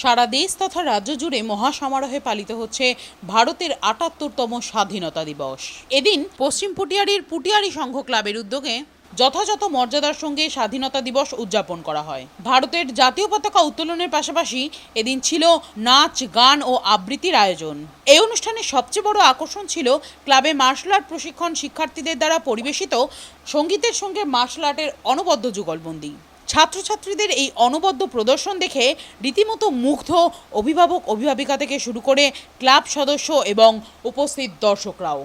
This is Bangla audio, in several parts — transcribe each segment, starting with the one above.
সারা দেশ তথা রাজ্য জুড়ে মহাসমারোহে পালিত হচ্ছে ভারতের আটাত্তরতম স্বাধীনতা দিবস। এদিন পশ্চিম পুটিয়ারির পুটিয়ারি সংঘ ক্লাবের উদ্যোগে যথাযথ মর্যাদার সঙ্গে স্বাধীনতা দিবস উদযাপন করা হয়। ভারতের জাতীয় পতাকা উত্তোলনের পাশাপাশি এদিন ছিল নাচ, গান ও আবৃত্তির আয়োজন। এই অনুষ্ঠানের সবচেয়ে বড় আকর্ষণ ছিল ক্লাবে মার্শাল আর্ট প্রশিক্ষণ শিক্ষার্থীদের দ্বারা পরিবেশিত সঙ্গীতের সঙ্গে মার্শাল আর্টের অনবদ্য যুগলবন্দি। ছাত্রছাত্রীদের এই অনবদ্য প্রদর্শন দেখে রীতিমতো মুগ্ধ অভিভাবক, অভিভাবিকা থেকে শুরু করে ক্লাব সদস্য এবং উপস্থিত দর্শকরাও।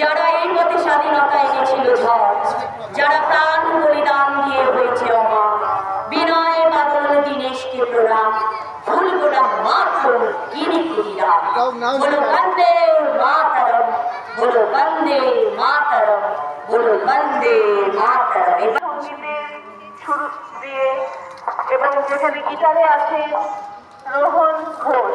যারা এই পথে স্বাধীনতা এনেছিল যারা প্রাণ বলিদান দিয়ে হয়েছে অমর, বিনয় বাদল দীনেশকে প্রণাম। ভুলব না গিনি কুড়িরা বলো বন্দে মাতরম, বলো বন্দে মাতরম, বলো বন্দে মাতরম। শুরু দিয়ে এবং যেখানে গিটারে আছে রোহন ঘোষ।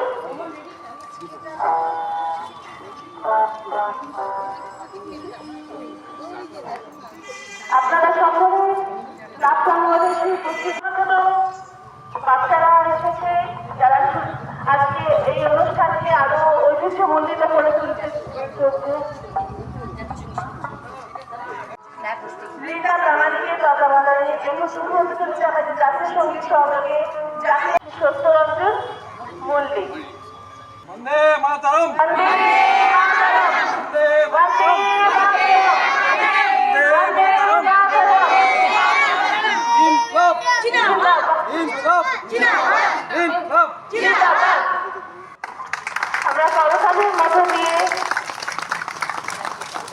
আমরা করতালির মধ্য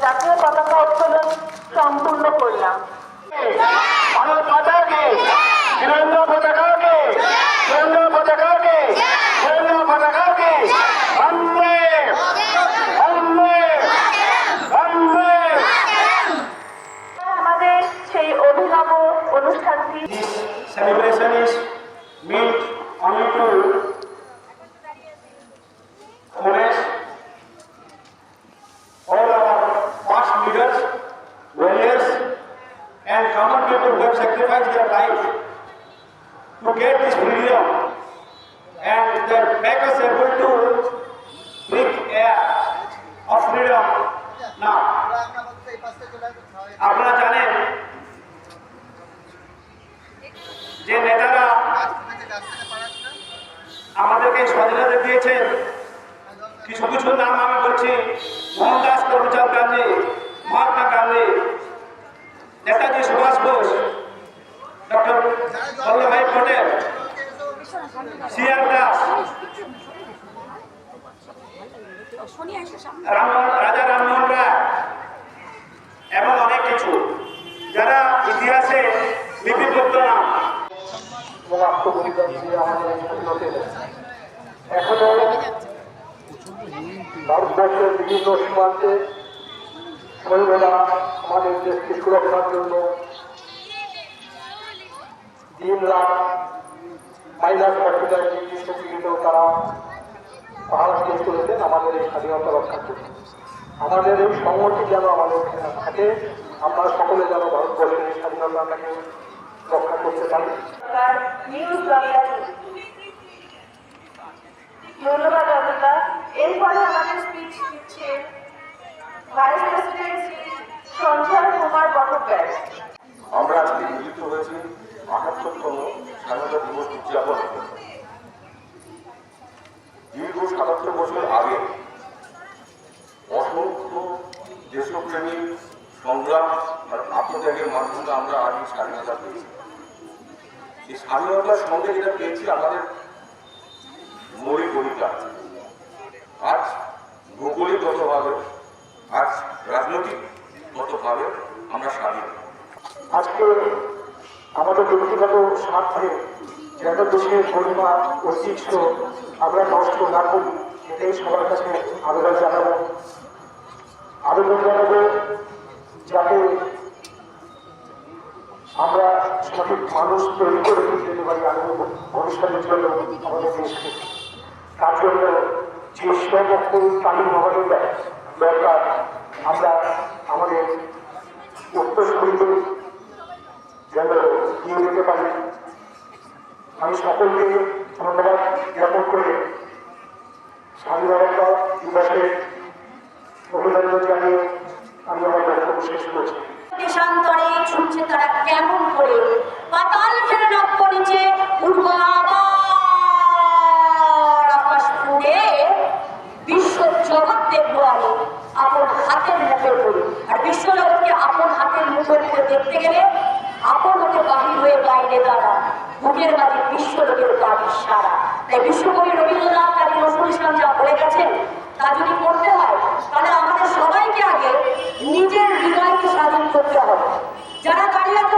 জাতীয় পতাকা উত্তোলন সম্পূর্ণ করলাম ভারত মাতা কে তিরঙ্গা পতাকা কে তিরঙ্গা পতাকা কে তিরঙ্গা পতাকা কে বন্দে বন্দে বন্দে আমাদের সেই অভিনব অনুষ্ঠানটি celebration is meant only to honor all our past leaders, warriors, and common people who have sacrificed their life to get this freedom, and that make us able to breathe air of freedom. Now. আপনারা জানেন যে নেতারা আমাদেরকে স্বাধীনতা দিয়েছেন কিছু কিছু নাম আমি বলছি Mohandas Karamchand Gandhi Mahatma Gandhi Netaji Subhash Bose. Doctor Vallabhbhai Patel C R Das Raja Rammohan Roy, এবং অনেক কিছু। যারা ইতিহাসে লিপিবদ্ধ স্বাধীনতা এখনও ভারতবর্ষের বিভিন্ন সীমান্তে সৈন্যরা আমাদের দেশকে সুরক্ষার জন্য দিন রাত মাইনাস হসপিটাল ডিগ্রিতেও তারা পাহাড় দিয়ে চলেছেন আমাদের এই স্বাধীনতা রক্ষা করতে আমাদের এই সংহতি যেন আমাদের থাকে আমরা সকলে যেন ভারতবর্ষের এই স্বাধীনতাটাকে রক্ষা করতে পারি। সরকার নিউজ বাংলা ধন্যবাদ অমিতা এরপরে আমাদের স্পিচ দিচ্ছে ভাইস প্রেসিডেন্ট শ্রী সঞ্জয় কুমার বটব্যাস আমরা আজকে মিলিত হয়েছি। আটাত্তরতম স্বাধীনতা দিবস উদযাপন দীর্ঘ সাতাত্তর বছর আগে অসংখ্য দেশপ্রেমী সংগ্রাম আর আত্মত্যাগের মাধ্যমে আমরা আজ স্বাধীনতা পেয়েছি এই স্বাধীনতার সঙ্গে যেটা পেয়েছি আমাদের মৌলিক অধিকার আজ ভৌগোলিকগতভাবে আজ রাজনৈতিকগতভাবে আমরা স্বাধীন আজকে আমাদের ব্যক্তিগত স্বার্থে যেন দেশের গরিমা ঐতিহ্য আমরা নষ্ট না করি, এটাই সবার কাছে আবেদন জানাব। আবেদন জানাব যাতে আমরা সঠিক মানুষ তৈরি করে তুলতে পারি আরও ভবিষ্যতের জন্য আমাদের দেশকে। তার জন্য যে সমস্ত তালিম আমাদের দরকার, আমরা আমাদের উত্তরসূরিদের যেন দিয়ে দিতে পারি আমি সকলকে ধন্যবাদ জ্ঞাপন করে স্বাধীনতা দিবসে অভিনন্দন জানিয়ে মুখের মাঝে বিশ্ব রবির দাবি সারা। তাই বিশ্বকবি রবীন্দ্রনাথ কাজী নজরুল ইসলাম যা বলে গেছেন, তা যদি করতে হয়, তাহলে আমাদের সবাইকে আগে নিজের হৃদয়কে স্বাধীন করতে হবে। যারা দাঁড়িয়ে আছে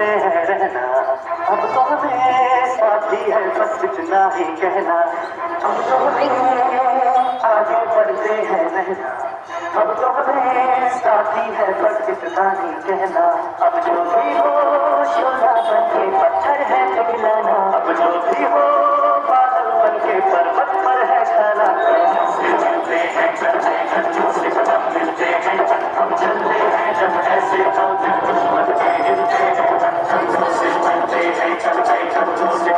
रहना। अब तो हमें साथी है, बस इतना ही कहना। अब तो हमें आगे बढ़ते हैं रहना। अब तो हमें साथी है, बस इतना ही कहना। अब जो भी हो, शोला बन के पत्थर है पिघलाना अब जो भी हो, बादल बन के पर्वत पर है चलाना मिलते हैं चलते हैं दूसरे कदम मिलते हैं हम I'm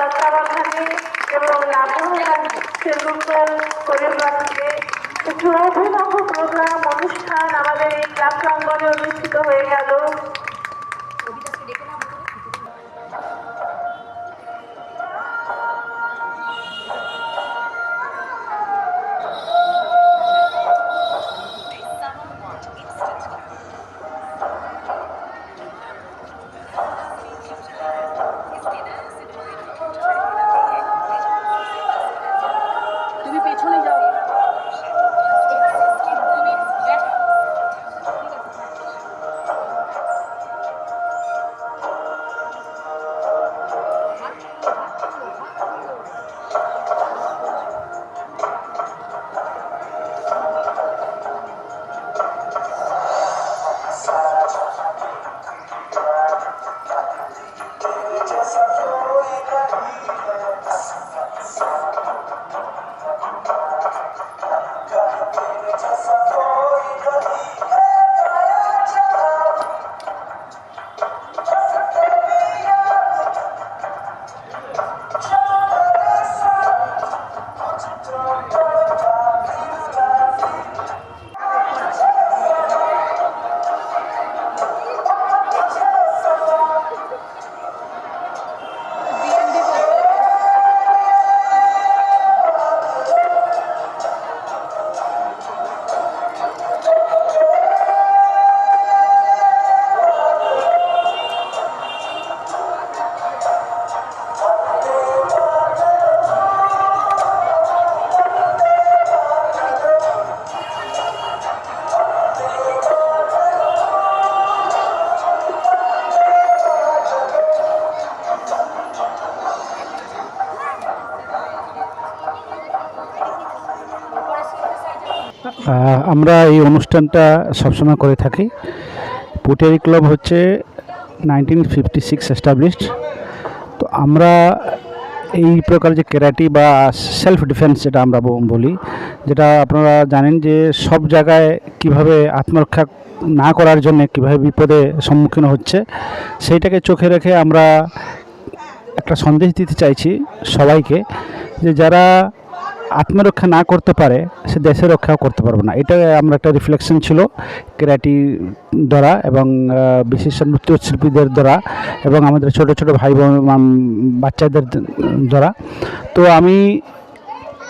তত্ত্বাবধানে এবং লাভবান তেন্ডুলকর পরিবারকে চুরাধি লক্ষ প্রোগ্রাম অনুষ্ঠান আমাদের এই ক্লাব প্রাঙ্গনে অনুষ্ঠিত হয়ে গেল। আমরা এই অনুষ্ঠানটা সবসময় করে থাকি। পুটিয়ারি ক্লাব হচ্ছে নাইনটিন ফিফটি সিক্স এস্টাবলিশড তো আমরা এই প্রকার যে ক্যারাটি বা সেলফ ডিফেন্স যেটা আমরা বলি, যেটা আপনারা জানেন যে সব জায়গায় কীভাবে আত্মরক্ষা না করার জন্য কীভাবে বিপদে সম্মুখীন হচ্ছে, সেইটাকে চোখে রেখে আমরা একটা সন্দেশ দিতে চাইছি সবাইকে যে যারা আত্মরক্ষা না করতে পারে, সে দেশের রক্ষাও করতে পারবে না। এটা আমরা একটা রিফ্লেকশন ছিল ক্যারাটি দ্বারা এবং বিশেষ নৃত্যশিল্পীদের দ্বারা এবং আমাদের ছোট ছোট ভাই বোন বাচ্চাদের দ্বারা। তো আমি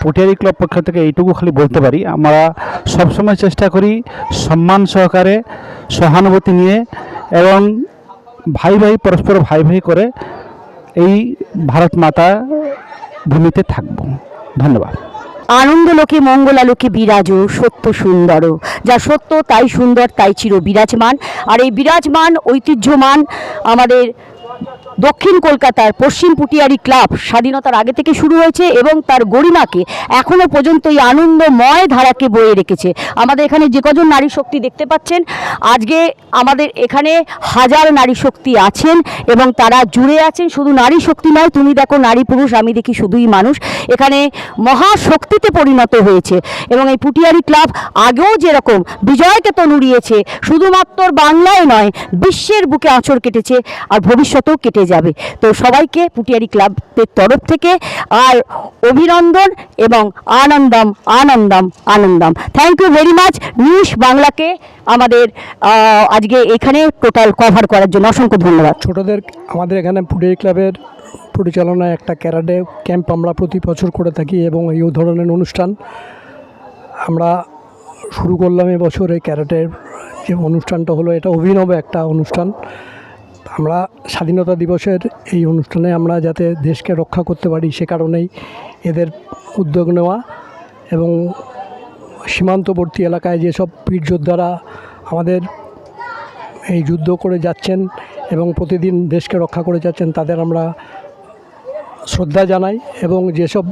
পুটিয়ারি ক্লাব পক্ষ থেকে এইটুকু খালি বলতে পারি, আমরা সবসময় চেষ্টা করি সম্মান সহকারে সহানুভূতি নিয়ে এবং ভাই ভাই, পরস্পর ভাই ভাই করে এই ভারত মাতা ভূমিতে থাকব। ধন্যবাদ। আনন্দলোকে মঙ্গলালোকে বিরাজ সত্য সুন্দর। যা সত্য তাই সুন্দর তাই চির বিরাজমান আর এই বিরাজমান, ঐতিহ্যমান আমাদের দক্ষিণ কলকাতার পশ্চিম পুটিয়ারি ক্লাব স্বাধীনতার আগে থেকে শুরু হয়েছে এবং তার গরিমাকে এখনও পর্যন্ত এই আনন্দময় ধারাকে বয়ে রেখেছে। আমাদের এখানে যে কজন নারী শক্তি দেখতে পাচ্ছেন, আজকে আমাদের এখানে হাজার নারী শক্তি আছেন এবং তারা জুড়ে আছেন। শুধু নারী শক্তি নয়, তুমি দেখো নারী পুরুষ, আমি দেখি শুধুই মানুষ। এখানে মহাশক্তিতে পরিণত হয়েছে এবং এই পুটিয়ারি ক্লাব আগেও যেরকম বিজয়কে তো নুড়িয়েছে শুধুমাত্র বাংলায় নয়, বিশ্বের বুকে আঁচড় কেটেছে আর ভবিষ্যতেও কেটে যাবে। তো সবাইকে পুটিয়ারি ক্লাবের তরফ থেকে আর অভিনন্দন এবং আনন্দম আনন্দম আনন্দম। Thank you very much news বাংলাকে আমাদের আজকে এখানে টোটাল কভার করার জন্য অসংখ্য ধন্যবাদ। ছোটদের, আমাদের এখানে পুটিয়ারি ক্লাবের পরিচালনায় একটা ক্যারাটে ক্যাম্প আমরা প্রতি বছর করে থাকি এবং এই ধরনের অনুষ্ঠান আমরা শুরু করলাম এবছর এই ক্যারাটের যে অনুষ্ঠানটা হলো, এটা অভিনব একটা অনুষ্ঠান। আমরা স্বাধীনতা দিবসের এই অনুষ্ঠানে আমরা যাতে দেশকে রক্ষা করতে পারি সে কারণেই এদের উদ্যোগ নেওয়া এবং সীমান্তবর্তী এলাকায় যেসব বীর যোদ্ধারা আমাদের এই যুদ্ধ করে যাচ্ছেন এবং প্রতিদিন দেশকে রক্ষা করে যাচ্ছেন, তাদের আমরা শ্রদ্ধা জানাই এবং যেসব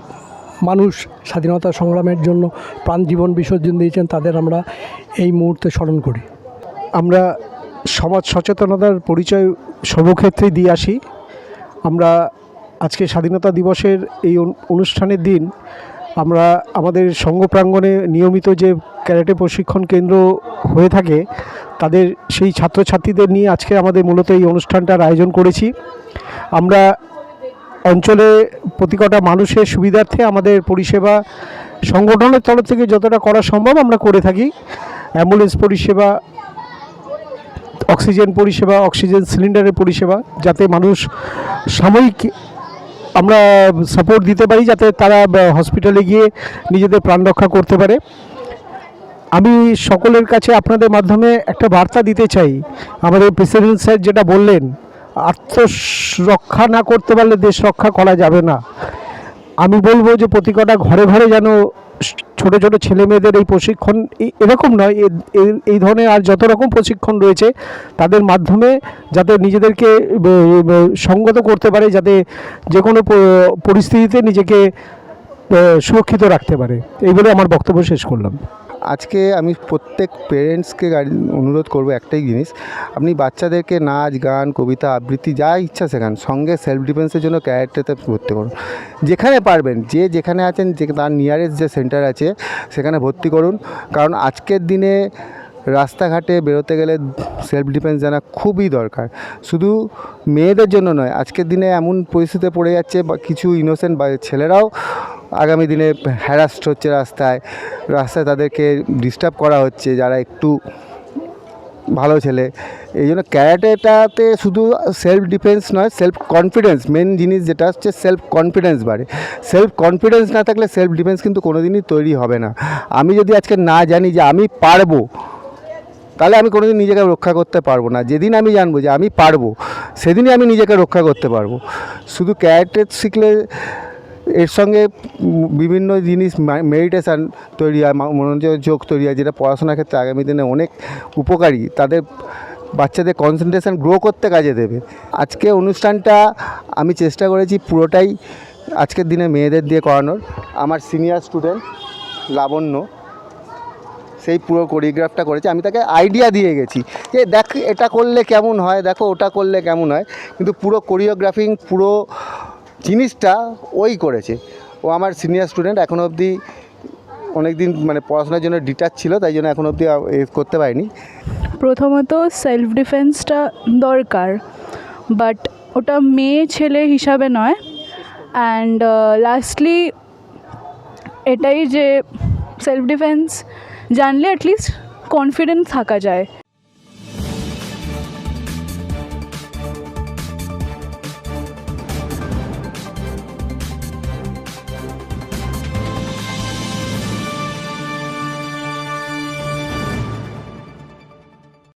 মানুষ স্বাধীনতা সংগ্রামের জন্য প্রাণ জীবন বিসর্জন দিয়েছেন, তাদের আমরা এই মুহূর্তে স্মরণ করি। আমরা সমাজ সচেতনতার পরিচয় সর্বক্ষেত্রেই দিয়ে আসি। আমরা আজকে স্বাধীনতা দিবসের এই অনুষ্ঠানের দিন আমরা আমাদের সংঘ প্রাঙ্গণে নিয়মিত যে ক্যারাটে প্রশিক্ষণ কেন্দ্র হয়ে থাকে, তাদের সেই ছাত্রছাত্রীদের নিয়ে আজকে আমাদের মূলত এই অনুষ্ঠানটার আয়োজন করেছি। আমরা অঞ্চলে প্রতি কটা মানুষের সুবিধার্থে আমাদের পরিষেবা সংগঠনের তরফ থেকে যতটা করা সম্ভব আমরা করে থাকি। অ্যাম্বুলেন্স পরিষেবা অক্সিজেন পরিষেবা, অক্সিজেন সিলিন্ডারের পরিষেবা, যাতে মানুষ সাময়িক আমরা সাপোর্ট দিতে পারি, যাতে তারা হসপিটালে গিয়ে নিজেদের প্রাণ রক্ষা করতে পারে। আমি সকলের কাছে আপনাদের মাধ্যমে একটা বার্তা দিতে চাই। আমাদের প্রেসিডেন্ট স্যার যেটা বললেন, আত্মরক্ষা না করতে পারলে দেশ রক্ষা করা যাবে না। আমি বলব যে প্রতি ঘরে ঘরে যেন ছোট ছোট ছেলে মেয়েদের এই প্রশিক্ষণ এরকম নয়। এই ধরনের আর যত রকম প্রশিক্ষণ রয়েছে, তাদের মাধ্যমে যাতে নিজেদেরকে সঙ্গত করতে পারে, যাতে যে কোনো পরিস্থিতিতে নিজেকে সুরক্ষিত রাখতে পারে। এই বলে আমার বক্তব্য শেষ করলাম। আজকে আমি প্রত্যেক পেরেন্টসকে গাড়ি অনুরোধ করব একটাই জিনিস। আপনি বাচ্চাদেরকে নাচ, গান, কবিতা, আবৃত্তি, যা ইচ্ছা শেখান। সঙ্গে সেলফ ডিফেন্সের জন্য ক্যারেক্টারতে ভর্তি করুন। যেখানে পারবেন, যে যেখানে আছেন, যে তার নিয়ারেস্ট যে সেন্টার আছে, সেখানে ভর্তি করুন। কারণ আজকের দিনে রাস্তাঘাটে বেরোতে গেলে সেলফ ডিফেন্স জানা খুবই দরকার। শুধু মেয়েদের জন্য নয়, আজকের দিনে এমন পরিস্থিতিতে পড়ে যাচ্ছে বা কিছু ইনোসেন্ট বা ছেলেরাও আগামী দিনে হ্যারাস্ট হচ্ছে রাস্তায়। রাস্তায় তাদেরকে ডিস্টার্ব করা হচ্ছে, যারা একটু ভালো ছেলে। এই জন্য ক্যারাটেটাতে শুধু সেলফ ডিফেন্স নয় সেলফ কনফিডেন্স মেন জিনিস যেটা হচ্ছে সেলফ কনফিডেন্স বাড়ে। সেলফ কনফিডেন্স না থাকলে সেলফ ডিফেন্স কিন্তু কোনো দিনই তৈরি হবে না। আমি যদি আজকে না জানি যে আমি পারব তাহলে আমি কোনোদিন নিজেকে রক্ষা করতে পারব না। যেদিন আমি জানব যে আমি পারব, সেদিনই আমি নিজেকে রক্ষা করতে পারব। শুধু ক্যারেটে শিখলে এর সঙ্গে বিভিন্ন জিনিস মেডিটেশান তৈরি হয় মনোযোগ তৈরি হয়, যেটা পড়াশোনার ক্ষেত্রে আগামী দিনে অনেক উপকারী। তাদের বাচ্চাদের কনসেন্ট্রেশন গ্রো করতে কাজে দেবে। আজকে অনুষ্ঠানটা আমি চেষ্টা করেছি পুরোটাই আজকের দিনে মেয়েদের দিয়ে করানোর। আমার সিনিয়র স্টুডেন্ট লাবণ্য সেই পুরো কোরিওগ্রাফটা করেছে, আমি তাকে আইডিয়া দিয়ে গেছি যে দেখ এটা করলে কেমন হয়, দেখো ওটা করলে কেমন হয়। কিন্তু পুরো কোরিওগ্রাফিং পুরো জিনিসটা ওই করেছে। ও আমার সিনিয়র স্টুডেন্ট এখনও অবধি অনেক দিন মানে পড়াশোনার জন্য ডিটাচ ছিল, তাই জন্য এখনও অবধি করতে পারিনি। প্রথমত সেলফ ডিফেন্সটা দরকার বাট ওটা মেয়ে ছেলে হিসাবে নয়। অ্যান্ড লাস্টলি এটাই যে সেলফ ডিফেন্স জানলে অ্যাটলিস্ট কনফিডেন্স থাকা যায়।